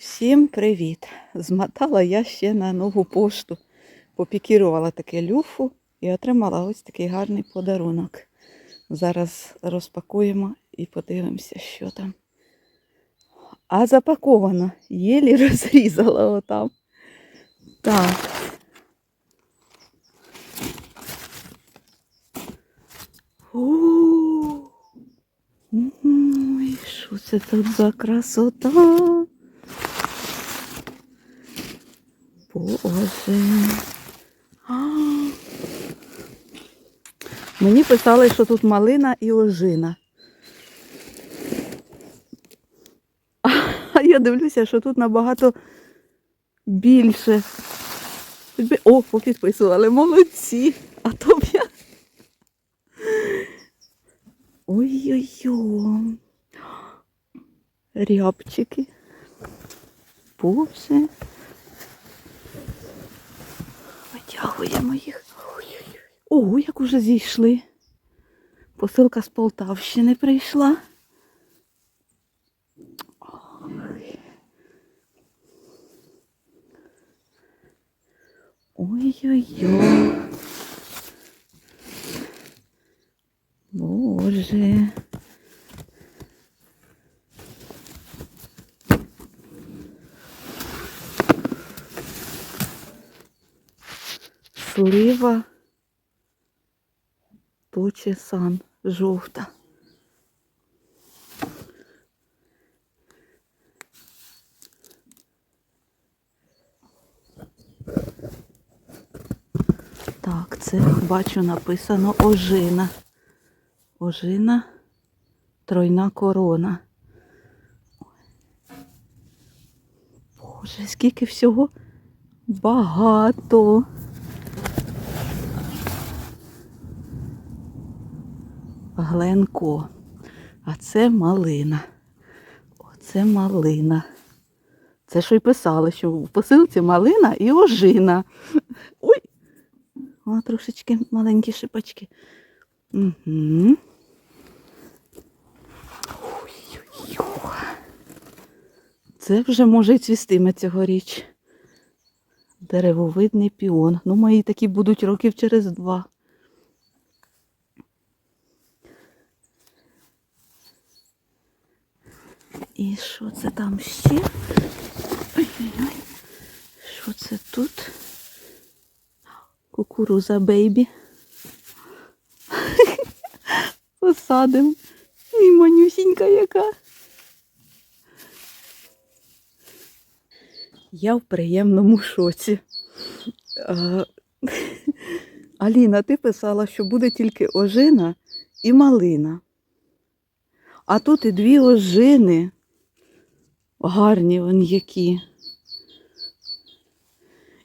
Всім привіт! Змотала я ще на нову пошту. Попікірувала таке люфу і отримала ось такий гарний подарунок. Зараз розпакуємо і подивимося, що там. А запаковано. Єлі розрізала отам. Так. Ой, що це тут за красота? Боже. А. Мені писали, що тут малина і ожина. А я дивлюся, що тут набагато більше. О, попідписували, молодці. А то б я. Ой-ой-ой. Рябчики. Боже. Витягуємо їх. Ого, як уже зійшли. Посилка з Полтавщини прийшла. Ой. Ой-ой-ой. Боже. Слива точе сан жовта. Так, це бачу написано ожина. Ожина, тройна корона. Боже, скільки всього багато. Гленко. А це малина. Оце малина. Це що й писали, що в посилці малина і ожина. Ой! Вона трошечки маленькі шипачки. Угу. Це вже може й цвістиме цьогоріч. Деревовидний піон. Ну, мої такі будуть років через два. І що це там ще? Ой-ой-ой. Що це тут? Кукуруза бейбі. Посадим. І манюсінька яка. Я в приємному шоці. А, Аліна, ти писала, що буде тільки ожина і малина. А тут і дві ожини. Гарні вони які.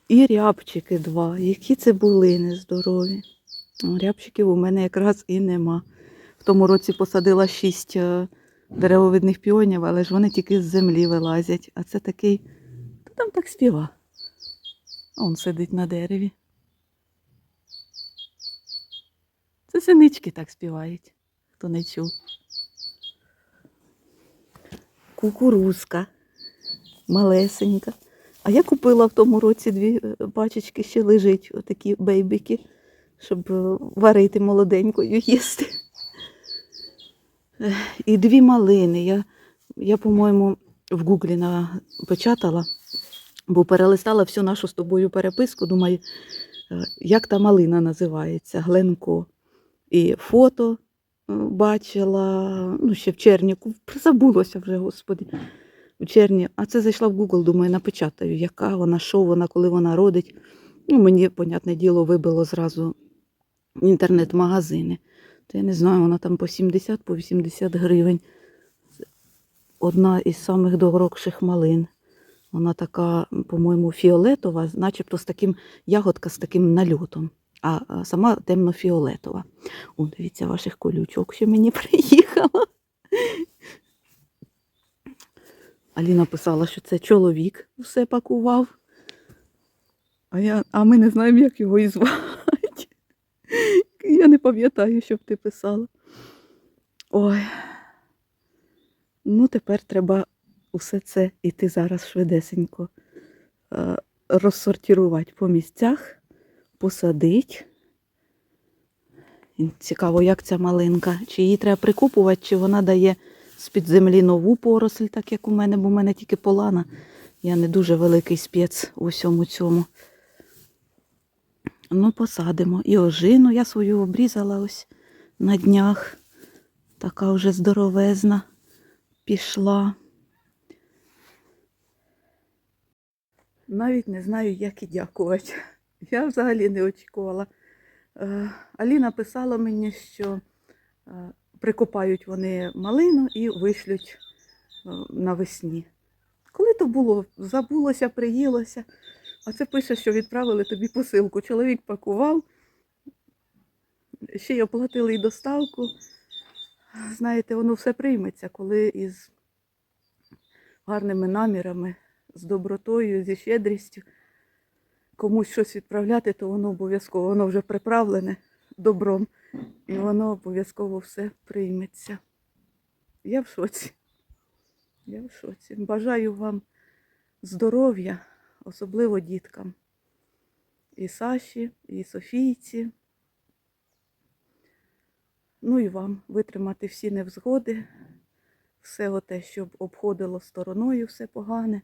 І рябчики два. Які це були нездорові. Рябчиків у мене якраз і нема. В тому році посадила шість е, деревовидних піонів, але ж вони тільки з землі вилазять. А це такий, та там так співа. Он сидить на дереві. Це синички так співають, хто не чув. Кукурузка малесенька. А я купила в тому році дві е, пачечки, ще лежить отакі бейбіки, щоб е, варити молоденькою їсти. І дві малини. Я, я по-моєму, в Гуглі напечатала, бо перелистала всю нашу з тобою переписку. Думаю, е, як та малина називається, Гленко. І фото бачила, ну, ще в червні, забулося вже, господи у червні, а це зайшла в Google, думаю, напечатаю, яка вона, що вона, коли вона родить. Ну, мені, понятне діло, вибило зразу інтернет-магазини. То я не знаю, вона там по 70, по 80 гривень. Одна із самих дорогших малин. Вона така, по-моєму, фіолетова, начебто з таким ягодка з таким нальотом, а а сама темно-фіолетова. О, дивіться, ваших колючок, що мені приїхало. Аліна писала, що це чоловік все пакував. А, я, а ми не знаємо, як його і звати. Я не пам'ятаю, щоб ти писала. Ой. Ну, тепер треба усе це іти зараз швидесенько е, розсортувати по місцях, посадити. І Цікаво, як ця малинка. Чи її треба прикупувати, чи вона дає з-під землі нову поросль, так як у мене, бо у мене тільки полана. Я не дуже великий спец у всьому цьому. Ну, посадимо. І ожину я свою обрізала ось на днях. Така вже здоровезна пішла. Навіть не знаю, як і дякувати. Я взагалі не очікувала. Е, Аліна писала мені, що е, прикопають вони малину і вишлють е, навесні. Коли то було, забулося, приїлося. А це пише, що відправили тобі посилку. Чоловік пакував, ще й оплатили і доставку. Знаєте, воно все прийметься, коли із гарними намірами, з добротою, зі щедрістю комусь щось відправляти, то воно обов'язково, воно вже приправлене добром, і воно обов'язково все прийметься. Я в шоці. Я в шоці. Бажаю вам здоров'я, особливо діткам. І Саші, і Софійці. Ну і вам витримати всі невзгоди, все оте, щоб обходило стороною все погане.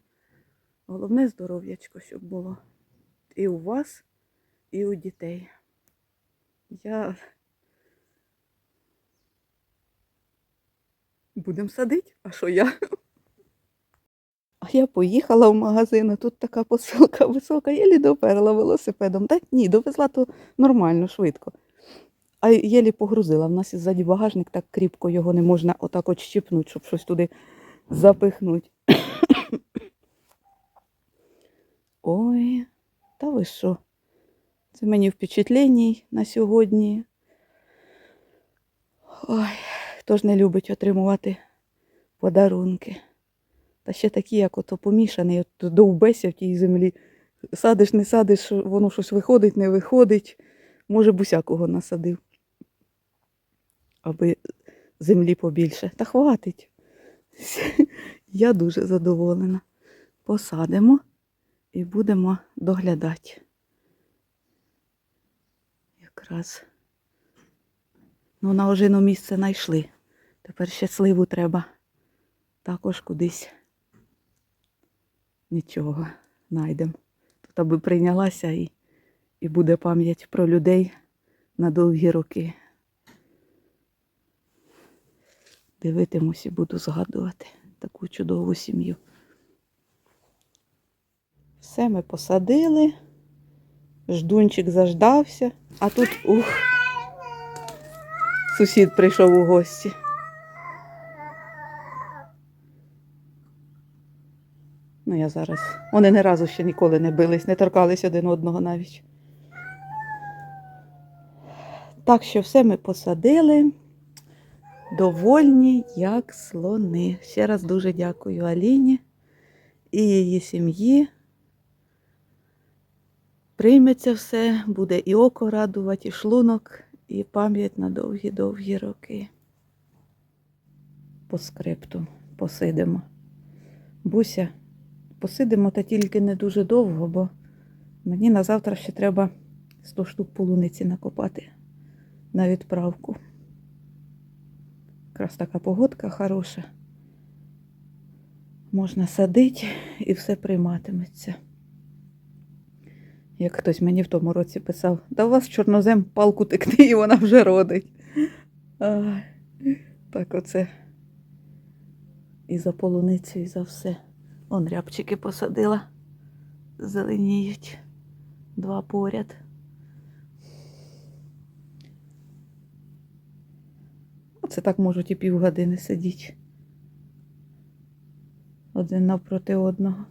Головне здоров'ячко, щоб було і у вас, і у дітей. Я будемо садити, а що я? А я поїхала в магазин, а тут така посилка висока, єлі доперла велосипедом. Та ні, довезла то нормально, швидко. А єлі погрузила. В нас іззаді багажник так кріпко його не можна отак от щіпнути, щоб щось туди запихнути. Ой, та ви що? Це мені впечатлень на сьогодні. Ой, хто ж не любить отримувати подарунки. Та ще такі, як ото помішаний, от довбеся в тій землі. Садиш, не садиш, воно щось виходить, не виходить. Може, б усякого насадив. Аби землі побільше. Та хватить. Я дуже задоволена. Посадимо і будемо доглядати. Якраз. Ну, на ожину місце знайшли. Тепер ще сливу треба також кудись. Нічого, знайдемо. Тут аби прийнялася і, і буде пам'ять про людей на довгі роки. Дивитимусь і буду згадувати таку чудову сім'ю. Все ми посадили. Ждунчик заждався, а тут ух, сусід прийшов у гості. Ну, я зараз. Вони ні разу ще ніколи не бились, не торкались один одного навіть. Так що все ми посадили. Довольні, як слони. Ще раз дуже дякую Аліні і її сім'ї. Прийметься все, буде і око радувати, і шлунок, і пам'ять на довгі-довгі роки. По скрипту посидимо. Буся, посидимо та тільки не дуже довго, бо мені на завтра ще треба 100 штук полуниці накопати на відправку. Якраз така погодка хороша. Можна садити і все прийматиметься. Як хтось мені в тому році писав, да у вас чорнозем палку текти, і вона вже родить. Ай, так оце. І за полуницю, і за все. Он рябчики посадила. Зеленіють. Два поряд. Оце так можуть і півгодини сидіти. Один навпроти одного.